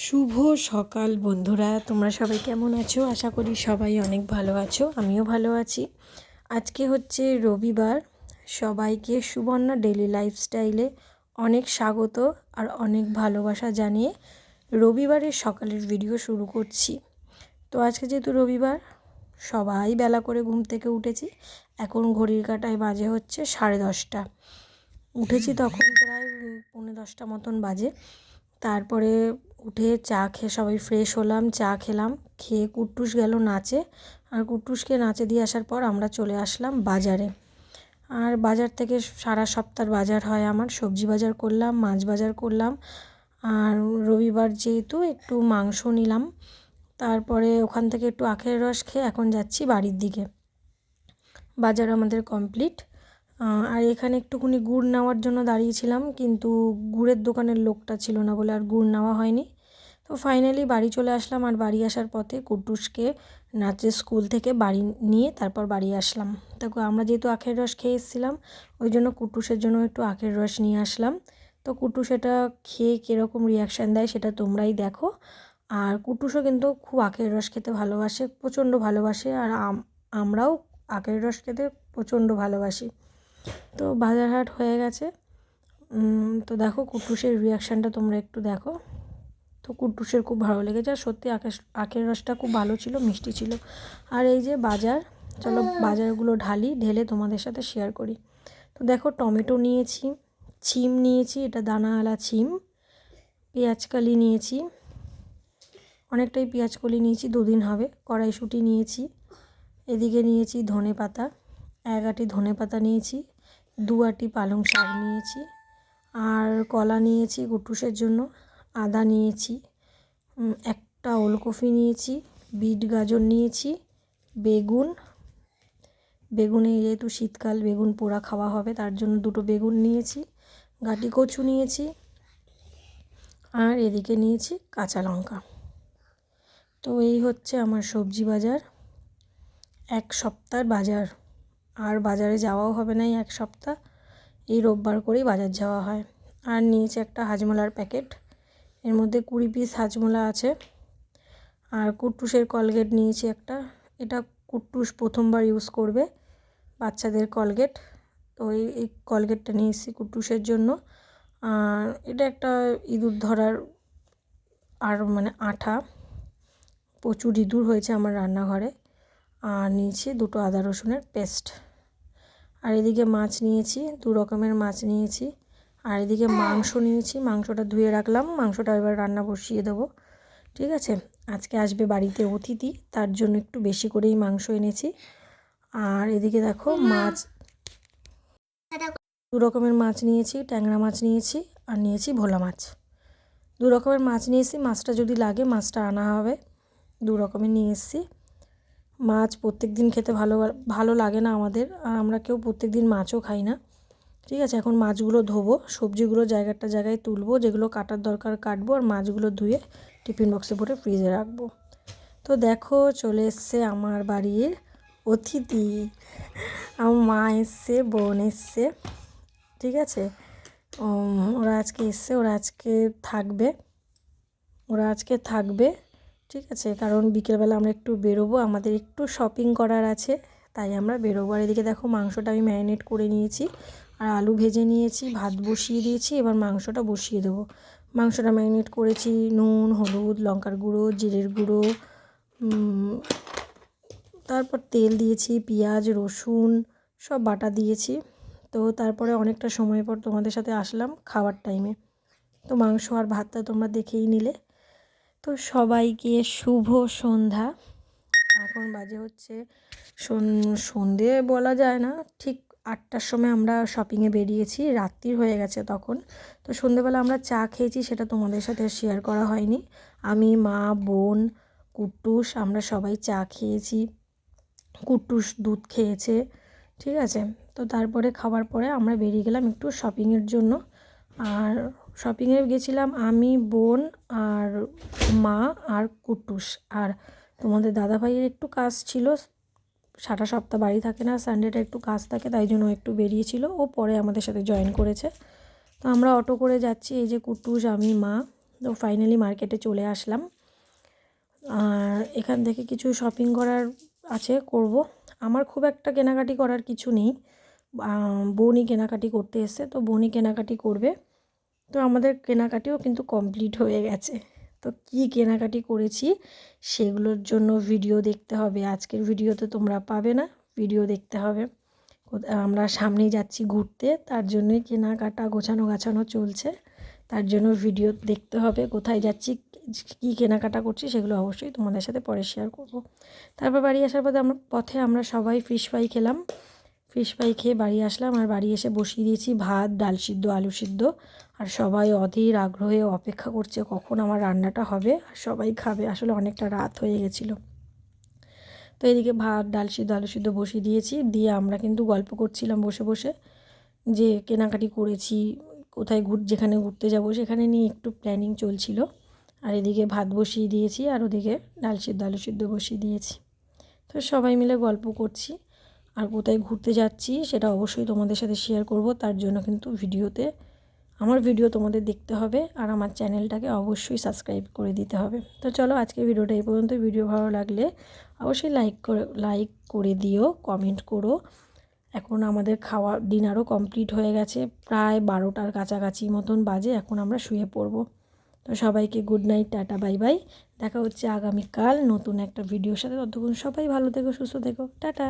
শুভ সকাল, বন্ধুরা। তোমরা সবাই কেমন আছো? আশা করি সবাই অনেক ভালো আছো। আমিও ভালো আছি। আজকে হচ্ছে রবিবার। সবাইকে সুবর্ণা ডেলি লাইফস্টাইলে অনেক স্বাগত আর অনেক ভালোবাসা জানিয়ে রবিবারের সকালের ভিডিও শুরু করছি। তো আজকে যেহেতু রবিবার, সবাই বেলা করে ঘুম থেকে উঠেছি। এখন ঘড়ির কাটায় বাজে হচ্ছে সাড়ে দশটা। উঠেছি তখন প্রায় পৌনে দশটা মতন বাজে। তারপরে উঠে চা খেয়ে সবাই ফ্রেশ হলাম, চা খেলাম, খেয়ে কুট্টুস গেল নাচে। আর কুট্টুসকে নাচে দিয়ে আসার পর আমরা চলে আসলাম বাজারে। আর বাজার থেকে সারা সপ্তাহের বাজার হয় আমার, সবজি বাজার করলাম, মাছ বাজার করলাম। আর রবিবার যেহেতু একটু মাংস নিলাম, তারপরে ওখান থেকে একটু আখের রস খেয়ে এখন যাচ্ছি বাড়ির দিকে। বাজার আমাদের কমপ্লিট আর এখানে একটুখানি গুড় নেওয়ার জন্য দাঁড়িয়েছিলাম, কিন্তু গুড়ের দোকানের লোকটা ছিল না বলে আর গুড় নেওয়া হয়নি। তো ফাইনালি বাড়ি চলে আসলাম আর বাড়ি আসার পথে কুটুসকে নাচের স্কুল থেকে বাড়ি নিয়ে তারপর বাড়ি আসলাম। তো আমরা যেহেতু আখের রস খেয়ে এসেছিলাম, ওই জন্য কুটুসের জন্য একটু আখের রস নিয়ে আসলাম। তো কুটুস এটা খেয়ে কীরকম রিয়াকশান দেয় সেটা তোমরাই দেখো। আর কুটুসও কিন্তু খুব আখের রস খেতে ভালোবাসে, প্রচণ্ড ভালোবাসে, আর আমরাও আখের রস খেতে প্রচণ্ড ভালোবাসি। তো বাজার হাট হয়ে গেছে। তো দেখো কুটুসের রিয়াকশানটা তোমরা একটু দেখো। তো কুটুসের খুব ভালো লেগেছে। আর সত্যি আখের আখের রসটা খুব ভালো ছিল, মিষ্টি ছিল। আর এই যে বাজার, চলো বাজারগুলো ঢালি, ঢেলে তোমাদের সাথে শেয়ার করি। তো দেখো টমেটো নিয়েছি, ছিম নিয়েছি, এটা দানাওয়ালা ছিম পেঁয়াজকালি নিয়েছি, অনেকটাই পেঁয়াজকলি নিয়েছি, দুদিন হবে, কড়াইশুঁটি নিয়েছি, এদিকে নিয়েছি ধনে পাতা এক আটি ধনে পাতা নিয়েছি, দু আটি পালং শাক নিয়েছি, আর কলা নিয়েছি গুটুসের জন্য, আদা নিয়েছি একটা ওলকপি নিয়েছি, বিট গাজর নিয়েছি, বেগুন, বেগুনে যেহেতু শীতকাল, বেগুন পোড়া খাওয়া হবে, তার জন্য দুটো বেগুন নিয়েছি, গাটি কচু নিয়েছি, আর এদিকে নিয়েছি কাঁচা লঙ্কা। তো এই হচ্ছে আমার সবজি বাজার, এক সপ্তাহের বাজার। আর বাজারে যাওয়াও হবে না এক সপ্তাহ। এই রোববার করেই বাজার যাওয়া হয়। আর নিয়েছি একটা হাজমোলার প্যাকেট। এর মধ্যে কুড়ি পিস হাজমোলা আছে। আর কুট্টুসের কলগেট নিয়েছি একটা। এটা কুট্টুস প্রথমবার ইউজ করবে বাচ্চাদের কলগেট। তো এই এই কলগেটটা নিয়ে এসেছি কুট্টুসের জন্য। আর এটা একটা ইঁদুর ধরার আর মানে আঠা। প্রচুর ইঁদুর হয়েছে আমার রান্নাঘরে। আর নিয়েছি দুটো আদা রসুনের পেস্ট। আর এদিকে মাছ নিয়েছি দু রকমের মাছ নিয়েছি। আর এদিকে মাংস নিয়েছি মাংসটা ধুয়ে রাখলাম মাংসটা এবার রান্না বসিয়ে দেবো। ঠিক আছে? আজকে আসবে বাড়িতে অতিথি তার জন্য একটু বেশি করেই মাংস এনেছি। আর এদিকে দেখো মাছ দু রকমের মাছ নিয়েছি ট্যাংরা মাছ নিয়েছি আর নিয়েছি ভোলা মাছ। দু রকমের মাছ নিয়েছি মাছটা যদি লাগে মাছটা আনা হবে। দু রকমের নিয়ে এসেছি। মাছ প্রত্যেক দিন খেতে ভালো ভালো লাগে না আমাদের। আর আমরা কেউ প্রত্যেক দিন মাছও খাই না। ঠিক আছে, এখন মাছগুলো ধোবো, সবজিগুলো জায়গাটা জায়গায় তুলবো, যেগুলো কাটার দরকার কাটবো, আর মাছগুলো ধুয়ে টিফিন বক্সে ভরে ফ্রিজে রাখব। তো দেখো, চলে এসছে আমার বাড়ির অতিথি। আমার মা এসছে, বোন এসছে। ঠিক আছে? ওরা আজকে এসছে, ওরা আজকে থাকবে। ওরা আজকে থাকবে। ঠিক আছে, কারণ বিকেলবেলা আমরা একটু বেরোবো, আমাদের একটু শপিং করার আছে, তাই আমরা বেরোবো। আর এদিকে দেখো মাংসটা আমি ম্যারিনেট করে নিয়েছি, আর আলু ভেজে নিয়েছি, ভাত বসিয়ে দিয়েছি, এবার মাংসটা বসিয়ে দেবো। মাংসটা ম্যারিনেট করেছি, নুন, হলুদ, লঙ্কার গুঁড়ো, জিরের গুঁড়ো তারপর তেল দিয়েছি, পেঁয়াজ, রসুন, সব বাটা দিয়েছি। তো তারপরে অনেকটা সময় পর তোমাদের সাথে আসলাম খাওয়ার টাইমে তো মাংস আর ভাতটা তোমরা দেখেই নিলে। তো সবাইকে শুভ সন্ধ্যা। এখন বাজে হচ্ছে সন্ধে বলা যায় না। ঠিক আটটার সময় আমরা শপিংয়ে বেরিয়েছি, রাত্রির হয়ে গেছে তখন। তো সন্ধেবেলা আমরা চা খেয়েছি, সেটা তোমাদের সাথে শেয়ার করা হয়নি। আমি, মা, বোন, কুট্টুস, আমরা সবাই চা খেয়েছি। কুট্টুস দুধ খেয়েছে, ঠিক আছে? তো তারপরে খাবার পরে আমরা বেরিয়ে গেলাম একটু শপিংয়ের জন্য। আর শপিংয়ে গেছিলাম আমি, বোন আর মা আর কুটুস। আর তোমাদের দাদা ভাইয়ের একটু কাজ ছিল, সারা সপ্তাহ বাড়ি থাকে না সানডেটা একটু কাজ থাকে, তাই জন্য একটু বেরিয়েছিল। ও পরে আমাদের সাথে জয়েন করেছে। তো আমরা অটো করে যাচ্ছি, এই যে কুটুস, আমি, মা। তো ফাইনালি মার্কেটে চলে আসলাম। আর এখান থেকে কিছু শপিং করার আছে, করব। আমার খুব একটা কেনাকাটি করার কিছু নেই। বোনই কেনাকাটি করতে এসছে, তো বোনই কেনাকাটি করবে। তো আমাদের কেনাকাটিও কিন্তু কমপ্লিট হয়ে গেছে। তো কী কেনাকাটি করেছি সেগুলোর জন্য ভিডিও দেখতে হবে। আজকের ভিডিওতে তোমরা পাবে না ভিডিও দেখতে হবে। আমরা সামনেই যাচ্ছি ঘুরতে, তার জন্যই কেনাকাটা গোছানো গাছানো চলছে। তার জন্য ভিডিও দেখতে হবে, কোথায় যাচ্ছি, কী কেনাকাটা করছি সেগুলো অবশ্যই তোমাদের সাথে পরে শেয়ার করব। তারপর বাড়ি আসার পথে আমরা পথে আমরা সবাই ফিশ ফ্রাই খেলাম। ফিশ ফ্রাই খেয়ে বাড়ি আসলাম আর বাড়ি এসে বসিয়ে দিয়েছি ভাত, ডাল সিদ্ধ, আলু সিদ্ধ। আর সবাই অধীর আগ্রহে অপেক্ষা করছে কখন আমার রান্নাটা হবে আর সবাই খাবে। আসলে অনেকটা রাত হয়ে গেছিল। তো এদিকে ভাত, ডাল সিদ্ধ, আলু সিদ্ধ বসিয়ে দিয়েছি। দিয়ে আমরা কিন্তু গল্প করছিলাম বসে বসে যে কেনাকাটি করেছি, কোথায় ঘুর, যেখানে ঘুরতে যাব, সেখানে নিয়ে একটু প্ল্যানিং চলছিল। আর এদিকে ভাত বসিয়ে দিয়েছি আর ওদিকে ডাল সিদ্ধ, আলু সিদ্ধ বসিয়ে দিয়েছি। তো সবাই মিলে গল্প করছি। আর কোথায় ঘুরতে যাচ্ছি সেটা অবশ্যই তোমাদের সাথে শেয়ার করব। তার জন্য কিন্তু ভিডিওতে আমার ভিডিও তোমাদের দেখতে হবে আর আমার চ্যানেলটাকে অবশ্যই সাবস্ক্রাইব করে দিতে হবে। তো চলো আজকে ভিডিওটা এই পর্যন্ত। ভিডিও ভালো লাগলে অবশ্যই লাইক করে লাইক করে দিও কমেন্ট করো। এখন আমাদের খাওয়া ডিনারও কমপ্লিট হয়ে গেছে। প্রায় বারোটার কাছাকাছি মতন বাজে, এখন আমরা শুয়ে পড়ব। তো সবাইকে good night tata bye bye দেখা হচ্ছে আগামীকাল নতুন একটা ভিডিওর সাথে। ততক্ষণ সবাই ভালো থেকো, সুস্থ থেকো। টাটা।